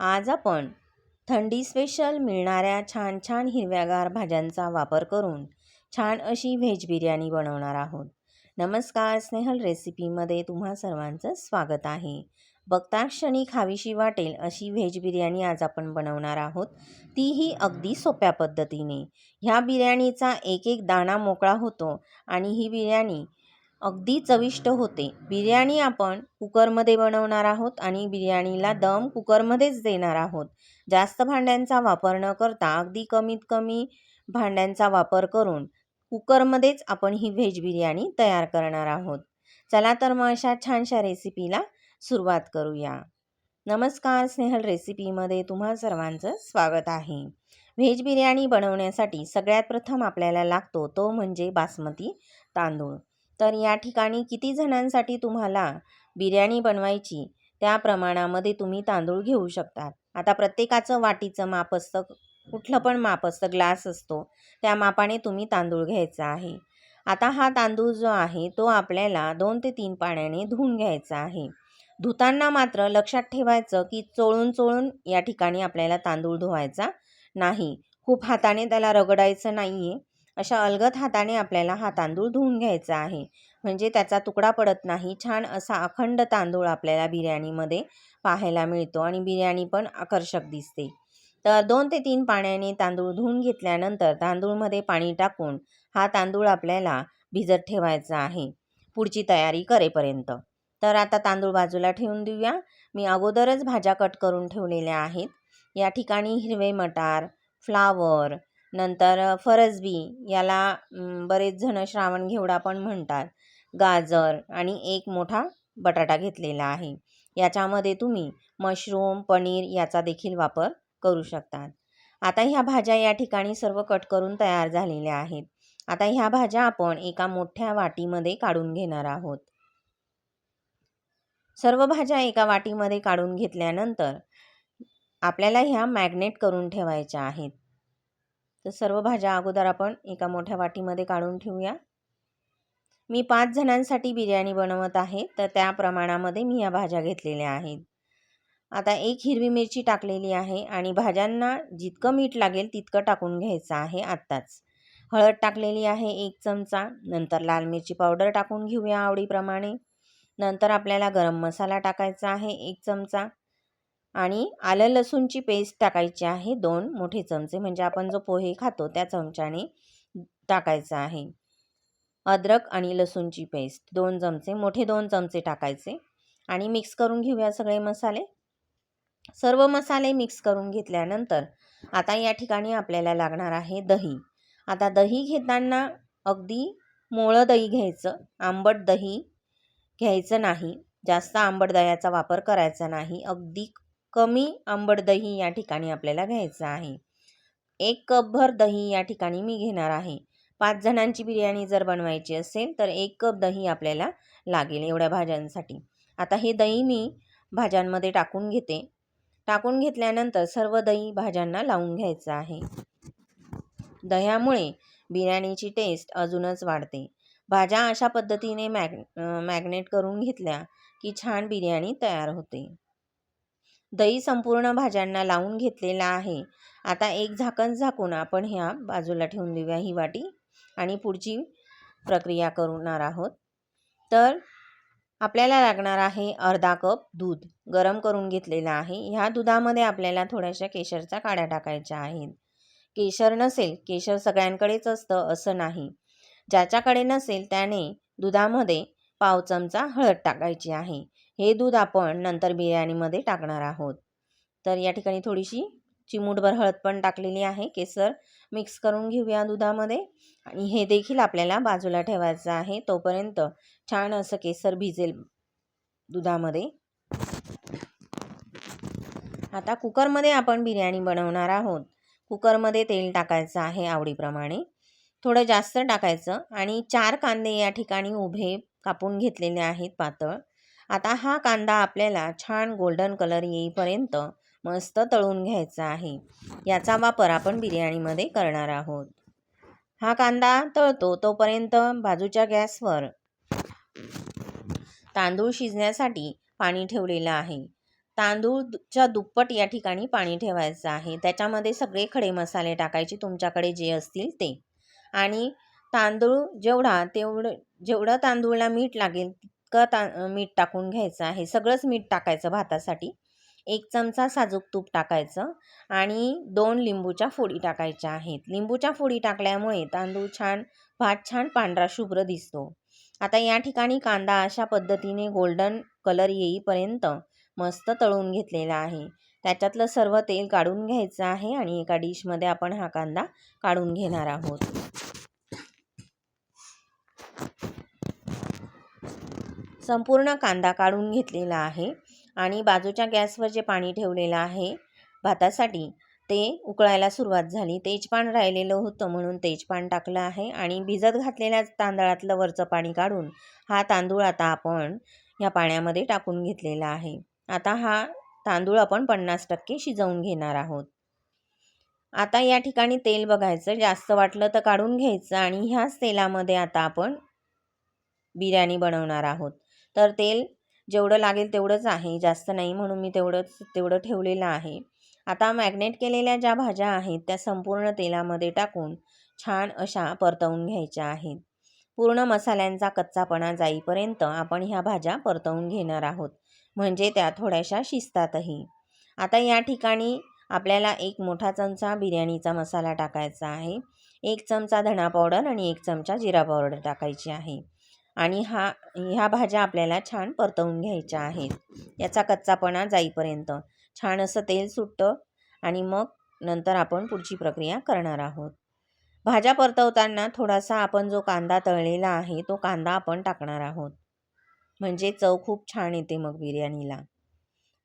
आज आपण थंडी स्पेशल मिळणाऱ्या छान छान हिरव्यागार भाज्यांचा वापर करून छान अशी व्हेज बिर्याणी बनवणार आहोत. नमस्कार स्नेहल रेसिपीमध्ये तुम्हा सर्वांचं स्वागत आहे. बघता क्षणी खावीशी वाटेल अशी व्हेज बिर्याणी आज आपण बनवणार आहोत. तीही अगदी सोप्या पद्धतीने. ह्या बिर्याणीचा एक एक दाणा मोकळा होतो आणि ही बिर्याणी अगदी चविष्ट होते. बिर्याणी आपण कुकरमध्ये बनवणार आहोत आणि बिर्याणीला दम कुकरमध्येच देणार आहोत. जास्त भांड्यांचा वापर न करता अगदी कमीत कमी भांड्यांचा वापर करून कुकरमध्येच आपण ही व्हेज बिर्याणी तयार करणार आहोत. चला तर मग अशा छानशा रेसिपीला सुरुवात करूया. नमस्कार स्नेहल रेसिपीमध्ये तुम्हा सर्वांचं स्वागत आहे. व्हेज बिर्याणी बनवण्यासाठी सगळ्यात प्रथम आपल्याला लागतो तो म्हणजे बासमती तांदूळ. तर या ठिकाणी किती जणांसाठी तुम्हाला बिर्याणी बनवायची त्या प्रमाणामध्ये तुम्ही तांदूळ घेऊ शकतात. आता प्रत्येकाचं वाटीचं माप असतं कुठलं पण माप असतं ग्लास असतो त्या मापाने तुम्ही तांदूळ घ्यायचा आहे. आता हा तांदूळ जो आहे तो आपल्याला दोन ते तीन पाण्याने धुवून घ्यायचा आहे. धुताना मात्र लक्षात ठेवायचं की चोळून चोळून या ठिकाणी आपल्याला तांदूळ धुवायचा नाही. खूप हाताने त्याला रगडायचं नाही आहे अशा अलगद हाताने आपल्याला हा तांदूळ धुवून घ्यायचा आहे. म्हणजे त्याचा तुकडा पडत नाही. छान असा अखंड तांदूळ आपल्याला बिर्याणीमध्ये पाहायला मिळतो आणि बिर्याणी पण आकर्षक दिसते. तर दोन ते तीन पाण्याने तांदूळ धुवून घेतल्यानंतर तांदूळमध्ये पाणी टाकून हा तांदूळ आपल्याला भिजत ठेवायचा आहे. पुढची तयारी करेपर्यंत. तर आता तांदूळ बाजूला ठेवून देऊया. मी अगोदरच भाज्या कट करून ठेवलेल्या आहेत. या ठिकाणी हिरवे मटार फ्लावर नंतर फरसबी याला बरेच जण श्रावण घेवडा पण म्हणतात. गाजर आणि एक मोठा बटाटा घेतलेला आहे. याच्यामध्ये तुम्ही मशरूम पनीर याचा देखील वापर करू शकतात. आता ह्या भाज्या या ठिकाणी सर्व कट करून तयार झालेल्या आहेत. आता ह्या भाज्या आपण एका मोठ्या वाटीमध्ये काढून घेणार आहोत. सर्व भाज्या एका वाटीमध्ये काढून घेतल्यानंतर आपल्याला ह्या मॅग्नेट करून ठेवायच्या आहेत. तर सर्व भाज्या अगोदर आपण एका मोठ्या वाटीमध्ये काढून ठेवूया. मी पाच जणांसाठी बिर्याणी बनवत आहे तर त्या प्रमाणामध्ये मी या भाज्या घेतलेल्या आहेत. आता एक हिरवी मिरची टाकलेली आहे आणि भाज्यांना जितकं मीठ लागेल तितकं टाकून घ्यायचं आहे आत्ताच. हळद टाकलेली आहे एक चमचा नंतर लाल मिरची पावडर टाकून घेऊया आवडीप्रमाणे. नंतर आपल्याला गरम मसाला टाकायचा आहे एक चमचा. आणि आलं लसूणची पेस्ट टाकायची आहे दोन मोठे चमचे. म्हणजे आपण जो पोहे खातो त्या चमच्याने टाकायचं आहे. अद्रक आणि लसूणची पेस्ट दोन चमचे. मोठे दोन चमचे टाकायचे. आणि मिक्स करून घेऊया सगळे मसाले. सर्व मसाले मिक्स करून घेतल्यानंतर आता या ठिकाणी आपल्याला लागणार आहे दही. आता दही घेताना अगदी मोळं दही घ्यायचं आंबट दही घ्यायचं नाही. जास्त आंबट दह्याचा वापर करायचा नाही. अगदी कमी आंबट दही या ठिकाणी आपल्याला घ्यायचं आहे. एक कपभर दही या ठिकाणी मी घेणार आहे. पाच जणांची बिर्याणी जर बनवायची असेल तर एक कप दही आपल्याला लागेल एवढ्या भाज्यांसाठी. आता हे दही मी भाज्यांमध्ये टाकून घेते. टाकून घेतल्यानंतर सर्व दही भाज्यांना लावून घ्यायचं आहे. दह्यामुळे बिर्याणीची टेस्ट अजूनच वाढते. भाज्या अशा पद्धतीने मॅग मॅग्नेट करून घेतल्या की छान बिर्याणी तयार होते. दही संपूर्ण भाज्यांना लावून घेतलेला आहे. आता एक झाकण झाकून आपण ह्या बाजूला ठेवून देऊया ही वाटी आणि पुढची प्रक्रिया करणार आहोत. तर आपल्याला लागणार आहे अर्धा कप दूध गरम करून घेतलेलं आहे. ह्या दुधामध्ये आपल्याला थोड्याशा केशरच्या काड्या टाकायच्या आहेत. केशर नसेल केशर सगळ्यांकडेच असतं असं नाही. ज्याच्याकडे नसेल त्याने दुधामध्ये पाव चमचा हळद टाकायची आहे. हे दूध आपण नंतर बिर्याणीमध्ये टाकणार आहोत. तर या ठिकाणी थोडीशी चिमूटभर हळद पण टाकलेली आहे. केसर मिक्स करून घेऊया दुधामध्ये. आणि हे देखील आपल्याला बाजूला ठेवायचं आहे. तोपर्यंत छान असं केसर भिजेल दुधामध्ये. आता कुकरमध्ये आपण बिर्याणी बनवणार आहोत. कुकरमध्ये तेल टाकायचं आहे आवडीप्रमाणे. थोडं जास्त टाकायचं. आणि चार कांदे या ठिकाणी उभे कापून घेतलेले आहेत पातळ. आता हा कांदा आपल्याला छान गोल्डन कलर येईपर्यंत मस्त तळून घ्यायचा आहे. याचा वापर आपण बिर्याणीमध्ये करणार आहोत. हा कांदा तळतो तोपर्यंत बाजूच्या गॅसवर तांदूळ शिजण्यासाठी पाणी ठेवलेलं आहे. तांदूळच्या दुप्पट या ठिकाणी पाणी ठेवायचं आहे. त्याच्यामध्ये सगळे खडे मसाले टाकायचे तुमच्याकडे जे असतील ते. आणि तांदूळ जेवढा तेवढं जेवढं तांदूळला मीठ लागेल इतकं ता मीठ टाकून घ्यायचं आहे. सगळंच मीठ टाकायचं भातासाठी. एक चमचा साजूक तूप टाकायचं आणि दोन लिंबूच्या फोडी टाकायच्या आहेत. लिंबूच्या फोडी टाकल्यामुळे तांदूळ छान भात छान पांढरा शुभ्र दिसतो. आता या ठिकाणी कांदा अशा पद्धतीने गोल्डन कलर येईपर्यंत मस्त तळून घेतलेला आहे. त्याच्यातलं सर्व तेल काढून घ्यायचं आहे आणि एका डिशमध्ये आपण हा कांदा काढून घेणार आहोत. संपूर्ण कांदा काढून घेतलेला आहे आणि बाजूच्या गॅसवर जे पाणी ठेवलेलं आहे भातासाठी ते उकळायला सुरुवात झाली. तेजपान राहिलेलं होतं म्हणून तेजपान टाकलं आहे आणि भिजत घातलेल्या तांदळातलं वरचं पाणी काढून हा तांदूळ आता आपण ह्या पाण्यामध्ये टाकून घेतलेला आहे. आता हा तांदूळ आपण पन्नास टक्के शिजवून घेणार आहोत. आता या ठिकाणी तेल बघायचं. जास्त वाटलं तर काढून घ्यायचं आणि ह्याच तेलामध्ये आता आपण बिर्याणी बनवणार आहोत. तर तेल जेवढं लागेल तेवढंच आहे. जास्त नाही म्हणून मी तेवढंच तेवढं ठेवलेलं आहे. आता मॅग्नेट केलेल्या ज्या भाज्या आहेत त्या संपूर्ण तेलामध्ये टाकून छान अशा परतवून घ्यायच्या आहेत. पूर्ण मसाल्यांचा कच्चापणा जाईपर्यंत आपण ह्या भाज्या परतवून घेणार आहोत. म्हणजे त्या थोड्याशा शिजतातही. आता या ठिकाणी आपल्याला एक मोठा चमचा बिर्याणीचा मसाला टाकायचा आहे. एक चमचा धणा पावडर आणि एक चमचा जिरा पावडर टाकायची आहे. आणि हा ह्या भाज्या आपल्याला छान परतवून घ्यायच्या आहेत. याचा कच्चापणा जाईपर्यंत. छान असं तेल सुटतं आणि मग नंतर आपण पुढची प्रक्रिया करणार आहोत. भाज्या परतवताना थोडासा आपण जो कांदा तळलेला आहे तो कांदा आपण टाकणार आहोत. म्हणजे चव खूप छान येते मग बिर्याणीला.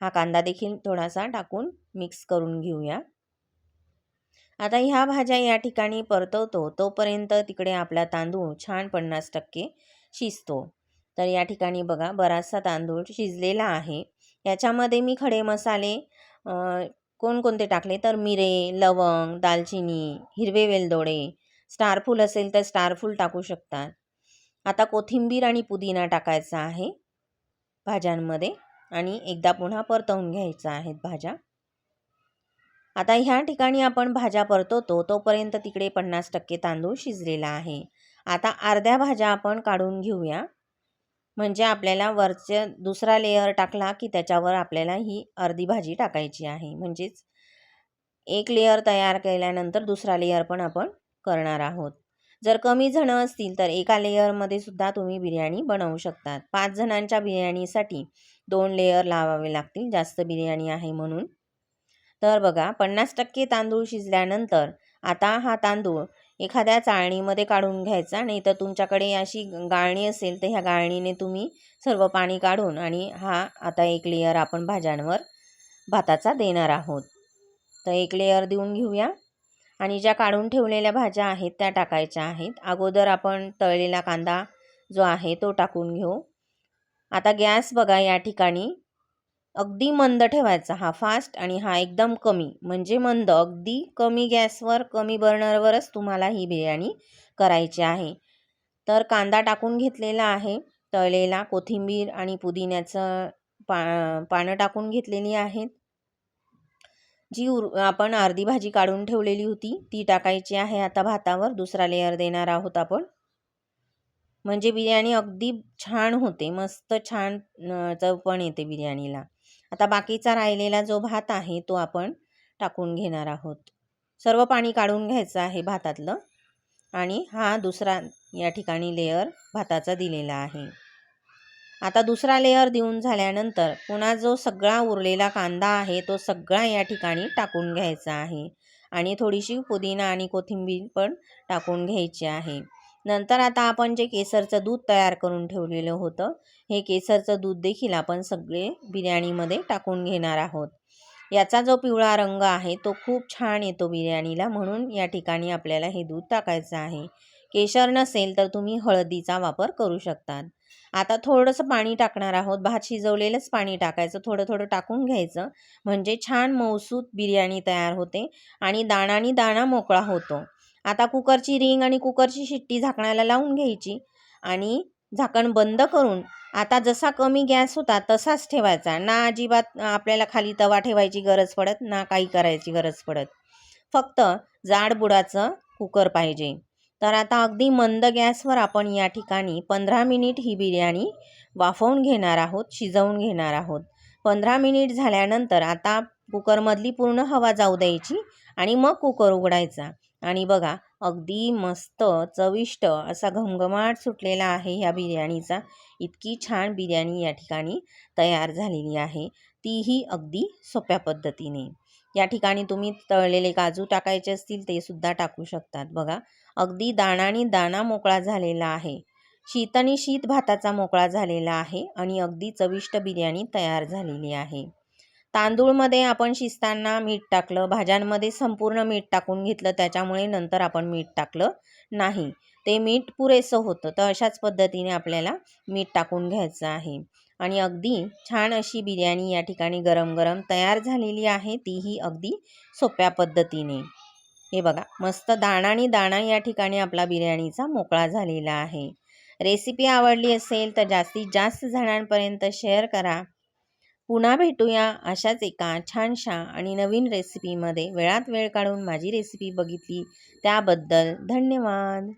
हा कांदा देखील थोडासा टाकून मिक्स करून घेऊया. आता ह्या भाज्या या ठिकाणी परतवतो तोपर्यंत तिकडे आपला तांदूळ छान पन्नास टक्के शिजतो. तर या ठिकाणी बघा बराचसा तांदूळ शिजलेला आहे. याच्यामध्ये मी खडे मसाले कोणकोणते टाकले? तर मिरे लवंग दालचिनी हिरवे वेलदोडे स्टारफूल असेल तर स्टारफूल टाकू शकतात. आता कोथिंबीर आणि पुदिना टाकायचा आहे भाज्यांमध्ये आणि एकदा पुन्हा परतवून घ्यायचा आहेत भाज्या. आता ह्या ठिकाणी आपण भाज्या परतवतो तोपर्यंत तिकडे पन्नास टक्के तांदूळ शिजलेला आहे. आता अर्ध्या भाज्या आपण काढून घेऊया. म्हणजे आपल्याला वरचं दुसरा लेयर टाकला की त्याच्यावर आपल्याला ही अर्धी भाजी टाकायची आहे. म्हणजेच एक लेयर तयार केल्यानंतर दुसरा लेयर पण आपण करणार आहोत. जर कमी जणं असतील तर एका लेयरमध्ये सुद्धा तुम्ही बिर्याणी बनवू शकतात. पाच जणांच्या बिर्याणीसाठी दोन लेयर लावावे लागतील. जास्त बिर्याणी आहे म्हणून. तर बघा पन्नास टक्के तांदूळ शिजल्यानंतर आता हा तांदूळ एखाद्या चाळणीमध्ये काढून घ्यायचा नाही तर तुमच्याकडे अशी गाळणी असेल तर ह्या गाळणीने तुम्ही सर्व पाणी काढून आणि हा आता एक लेअर आपण भाज्यांवर भाताचा देणार आहोत. तर एक लेअर देऊन घेऊया. आणि ज्या काढून ठेवलेल्या भाज्या आहेत त्या टाकायच्या आहेत. अगोदर आपण तळलेला कांदा जो आहे तो टाकून घेऊ. आता गॅस बघा या ठिकाणी. अगदी मंद ठेवायचा. हा फास्ट आणि हा एकदम कमी. म्हणजे मंद. अगदी कमी गॅसवर कमी बर्नरवरच तुम्हाला ही बिर्याणी करायची आहे. तर कांदा टाकून घेतलेला आहे. तळलेला कोथिंबीर आणि पुदिन्याचं पा पानं टाकून घेतलेली आहेत. जी उर आपण अर्धी भाजी काढून ठेवलेली होती ती टाकायची आहे आता भातावर. दुसरा लेअर देणार आहोत आपण. म्हणजे बिर्याणी अगदी छान होते. मस्त छान चव पण येते बिर्याणीला. आता बाकीचा राहिलेला जो भात आहे तो आपण टाकून घेणार आहोत. सर्व पाणी काढून घ्यायचं आहे भातातलं आणि हा दुसरा या ठिकाणी लेअर भाताचा दिलेला आहे. आता दुसरा लेअर देऊन झाल्यानंतर पुन्हा जो सगळा उरलेला कांदा आहे तो सगळा या ठिकाणी टाकून घ्यायचा आहे. आणि थोडीशी पुदिना आणि कोथिंबीर पण टाकून घ्यायची आहे. नंतर आता आपण जे केसरचं दूध तयार करून ठेवलेलं होतं हे केसरचं दूध देखील आपण सगळे बिर्याणीमध्ये टाकून घेणार आहोत. याचा जो पिवळा रंग आहे तो खूप छान येतो बिर्याणीला म्हणून या ठिकाणी आपल्याला हे दूध टाकायचं आहे. केशर नसेल तर तुम्ही हळदीचा वापर करू शकतात. आता थोडंसं पाणी टाकणार आहोत. भात शिजवलेलंच पाणी टाकायचं थोडं थोडं टाकून घ्यायचं. म्हणजे छान मौसूत बिर्याणी तयार होते आणि दाणानी दाणा मोकळा होतो. आता कुकरची रिंग आणि कुकरची शिट्टी झाकणाला लावून घ्यायची आणि झाकण बंद करून आता जसा कमी गॅस होता तसाच ठेवायचा. ना अजिबात आपल्याला खाली तवा ठेवायची गरज पडत ना काही करायची गरज पडत. फक्त जाड बुडाचं कुकर पाहिजे. तर आता अगदी मंद गॅसवर आपण या ठिकाणी पंधरा मिनिट ही बिर्याणी वाफवून घेणार आहोत शिजवून घेणार आहोत. पंधरा मिनिट झाल्यानंतर आता कुकरमधली पूर्ण हवा जाऊ द्यायची आणि मग कुकर उघडायचा. आणि बघा अगदी मस्त चविष्ट असा घमघमाट सुटलेला आहे ह्या बिर्याणीचा. इतकी छान बिर्याणी या ठिकाणी तयार झालेली आहे. तीही अगदी सोप्या पद्धतीने. या ठिकाणी तुम्ही तळलेले काजू टाकायचे असतील ते सुद्धा टाकू शकतात. बघा अगदी दाणानी दाणा मोकळा झालेला आहे. शीतनी शीत भाताचा मोकळा झालेला आहे आणि अगदी चविष्ट बिर्याणी तयार झालेली आहे. तांदूळमध्ये आपण शिजताना मीठ टाकलं भाज्यांमध्ये संपूर्ण मीठ टाकून घेतलं त्याच्यामुळे नंतर आपण मीठ टाकलं नाही. ते मीठ पुरेसं होतं तर अशाच पद्धतीने आपल्याला मीठ टाकून घ्यायचं आहे. आणि अगदी छान अशी बिर्याणी या ठिकाणी गरम गरम तयार झालेली आहे तीही अगदी सोप्या पद्धतीने. हे बघा मस्त दाणानी दाणा या ठिकाणी आपला बिर्याणीचा मोकळा झालेला आहे. रेसिपी आवडली असेल तर जास्तीत जास्त जणांपर्यंत शेअर करा. पुन्हा भेटूया अशाच एका छानशा आणि नवीन रेसिपीमध्ये वेळात वेळ काढून माझी रेसिपी बघितली. त्याबद्दल धन्यवाद.